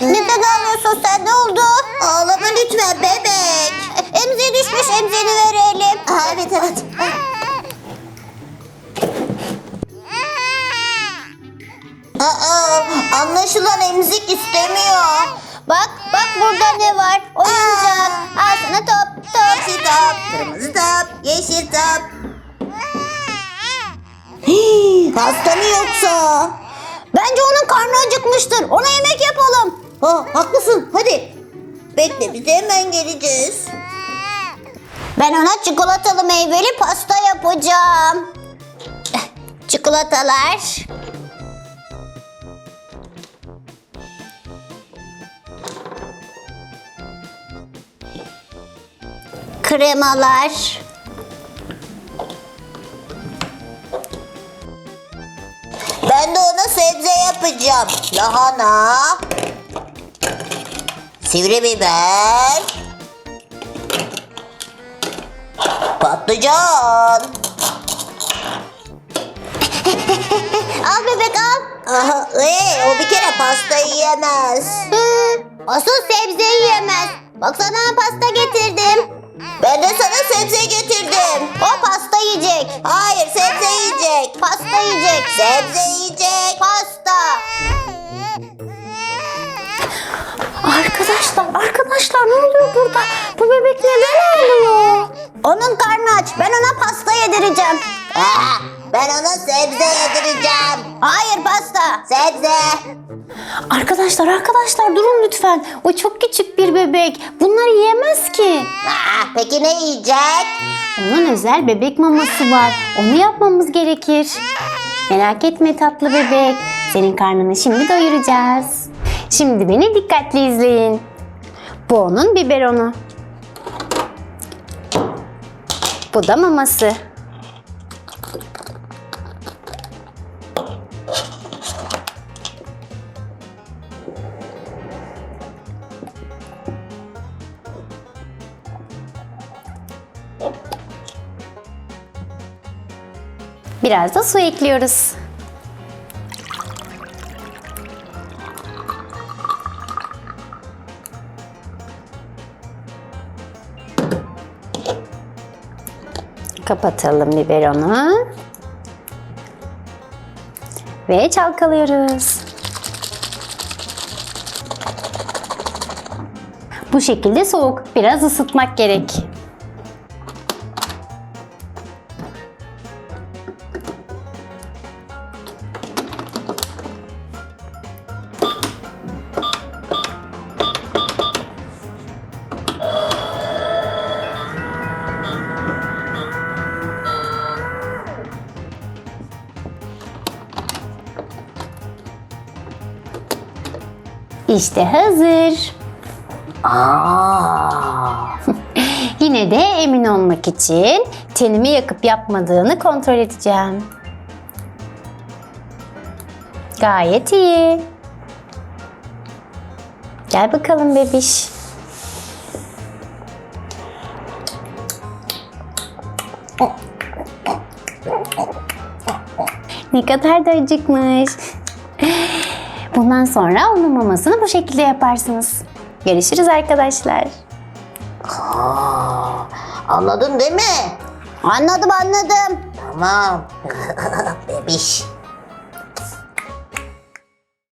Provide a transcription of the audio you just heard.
Neden ağlıyorsun sen? Ne oldu? Ağlama lütfen bebek. Emziği düşmüş emziğini verelim. Ha, evet evet. Aa, anlaşılan emzik istemiyor. Bak bak burada ne var? Oyuncak. Al sana top top. Yeşil top, kırmızı top, yeşil top. Hasta mı yoksa? Bence onun karnı acıkmıştır. Ona yemek yapalım. Ha, haklısın. Hadi. Bekle biz hemen geleceğiz. Ben ona çikolatalı meyveli pasta yapacağım. Çikolatalar. Kremalar. Yapacağım. Lahana. Sivri biber. Patlıcan. al bebek al. Aha, ee, o bir kere pasta yiyemez. Asıl sebzeyi yiyemez. Baksana pasta getirdim. Yiyecek. Hayır sebze yiyecek. Pasta yiyecek. Sebze yiyecek. Pasta. Arkadaşlar, arkadaşlar ne oluyor burada? Bu bebek neden ağlıyor? Onun karnı aç. Ben ona pasta yedireceğim. Aa, ben ona sebze yedireceğim. Hayır pasta. Sebze. Arkadaşlar, arkadaşlar durun lütfen. O çok küçük bir bebek. Bunları yiyemez ki. Aa, peki ne yiyecek? Onun özel bebek maması var. Onu yapmamız gerekir. Merak etme tatlı bebek. Senin karnını şimdi doyuracağız. Şimdi beni dikkatli izleyin. Bu onun biberonu. Bu da maması. Biraz da su ekliyoruz. Kapatalım biberonu. Ve çalkalıyoruz. Bu şekilde soğuk. Biraz ısıtmak gerek. İşte hazır. Yine de emin olmak için tenimi yakıp yapmadığını kontrol edeceğim. Gayet iyi. Gel bakalım bebiş. Ne kadar da acıkmış. Bundan sonra onun mamasını bu şekilde yaparsınız. Görüşürüz arkadaşlar. Aa, anladın değil mi? Anladım anladım. Tamam. Bebiş.